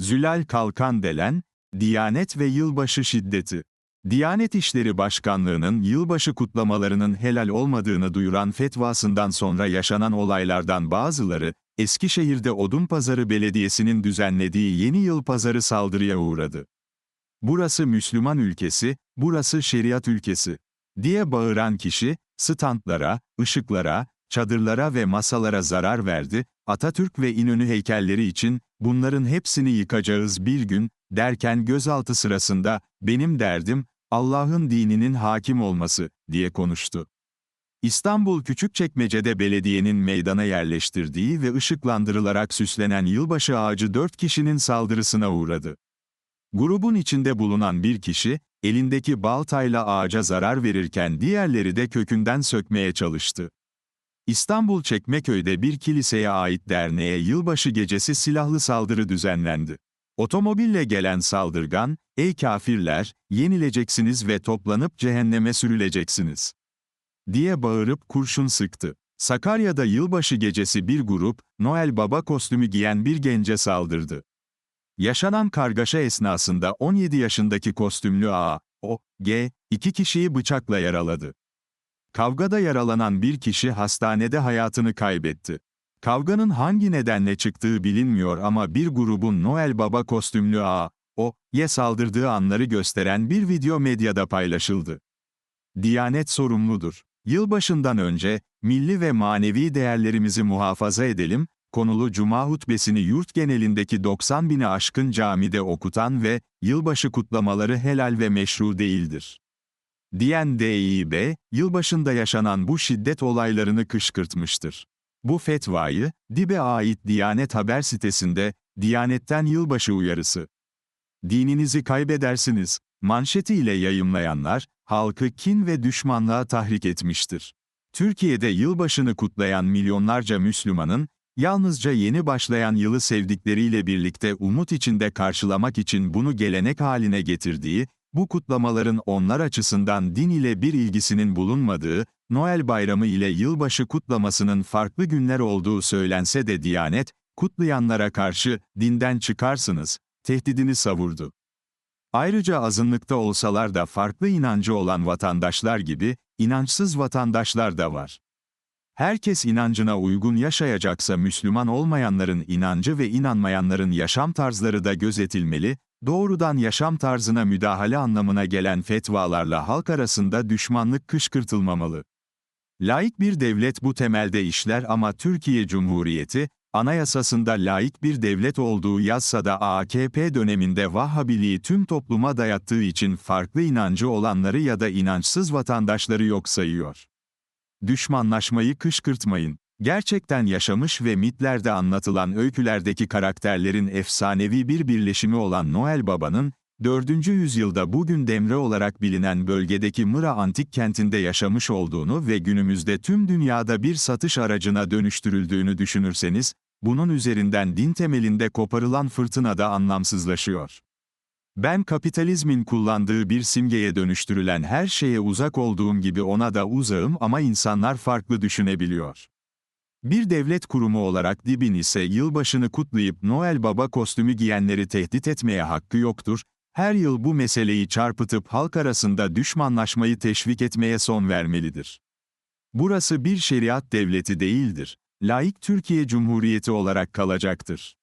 Zülal Kalkan Delen, Diyanet ve Yılbaşı Şiddeti. Diyanet İşleri Başkanlığı'nın yılbaşı kutlamalarının helal olmadığını duyuran fetvasından sonra yaşanan olaylardan bazıları, Eskişehir'de Odunpazarı Belediyesi'nin düzenlediği Yeni Yıl Pazarı saldırıya uğradı. Burası Müslüman ülkesi, burası şeriat ülkesi diye bağıran kişi, standlara, ışıklara, çadırlara ve masalara zarar verdi, Atatürk ve İnönü heykelleri için, bunların hepsini yıkacağız bir gün, derken gözaltı sırasında, benim derdim, Allah'ın dininin hakim olması, diye konuştu. İstanbul Küçükçekmece'de belediyenin meydana yerleştirdiği ve ışıklandırılarak süslenen yılbaşı ağacı dört kişinin saldırısına uğradı. Grubun içinde bulunan bir kişi, elindeki baltayla ağaca zarar verirken diğerleri de kökünden sökmeye çalıştı. İstanbul Çekmeköy'de bir kiliseye ait derneğe yılbaşı gecesi silahlı saldırı düzenlendi. Otomobille gelen saldırgan, ''Ey kafirler, yenileceksiniz ve toplanıp cehenneme sürüleceksiniz.'' diye bağırıp kurşun sıktı. Sakarya'da yılbaşı gecesi bir grup, Noel Baba kostümü giyen bir gence saldırdı. Yaşanan kargaşa esnasında 17 yaşındaki kostümlü A, O, G, iki kişiyi bıçakla yaraladı. Kavgada yaralanan bir kişi hastanede hayatını kaybetti. Kavganın hangi nedenle çıktığı bilinmiyor ama bir grubun Noel Baba kostümlü A, O, ye saldırdığı anları gösteren bir video medyada paylaşıldı. Diyanet sorumludur. Yılbaşından önce, milli ve manevi değerlerimizi muhafaza edelim, konulu Cuma hutbesini yurt genelindeki 90 bini aşkın camide okutan ve yılbaşı kutlamaları helal ve meşru değildir. Diyen DİB, yılbaşında yaşanan bu şiddet olaylarını kışkırtmıştır. Bu fetvayı, DİB'e ait Diyanet Haber sitesinde, Diyanet'ten yılbaşı uyarısı. Dininizi kaybedersiniz, manşetiyle yayımlayanlar, halkı kin ve düşmanlığa tahrik etmiştir. Türkiye'de yılbaşını kutlayan milyonlarca Müslümanın, yalnızca yeni başlayan yılı sevdikleriyle birlikte umut içinde karşılamak için bunu gelenek haline getirdiği, bu kutlamaların onlar açısından din ile bir ilgisinin bulunmadığı, Noel Bayramı ile yılbaşı kutlamasının farklı günler olduğu söylense de Diyanet, kutlayanlara karşı, dinden çıkarsınız, tehdidini savurdu. Ayrıca azınlıkta olsalar da farklı inancı olan vatandaşlar gibi, inançsız vatandaşlar da var. Herkes inancına uygun yaşayacaksa Müslüman olmayanların inancı ve inanmayanların yaşam tarzları da gözetilmeli, doğrudan yaşam tarzına müdahale anlamına gelen fetvalarla halk arasında düşmanlık kışkırtılmamalı. Laik bir devlet bu temelde işler ama Türkiye Cumhuriyeti, anayasasında laik bir devlet olduğu yazsa da AKP döneminde Vahhabiliği tüm topluma dayattığı için farklı inancı olanları ya da inançsız vatandaşları yok sayıyor. Düşmanlaşmayı kışkırtmayın. Gerçekten yaşamış ve mitlerde anlatılan öykülerdeki karakterlerin efsanevi bir birleşimi olan Noel Baba'nın, 4. yüzyılda bugün Demre olarak bilinen bölgedeki Mıra antik kentinde yaşamış olduğunu ve günümüzde tüm dünyada bir satış aracına dönüştürüldüğünü düşünürseniz, bunun üzerinden din temelinde koparılan fırtına da anlamsızlaşıyor. Ben kapitalizmin kullandığı bir simgeye dönüştürülen her şeye uzak olduğum gibi ona da uzağım ama insanlar farklı düşünebiliyor. Bir devlet kurumu olarak DİB'in ise yılbaşını kutlayıp Noel Baba kostümü giyenleri tehdit etmeye hakkı yoktur, her yıl bu meseleyi çarpıtıp halk arasında düşmanlaşmayı teşvik etmeye son vermelidir. Burası bir şeriat devleti değildir, laik Türkiye Cumhuriyeti olarak kalacaktır.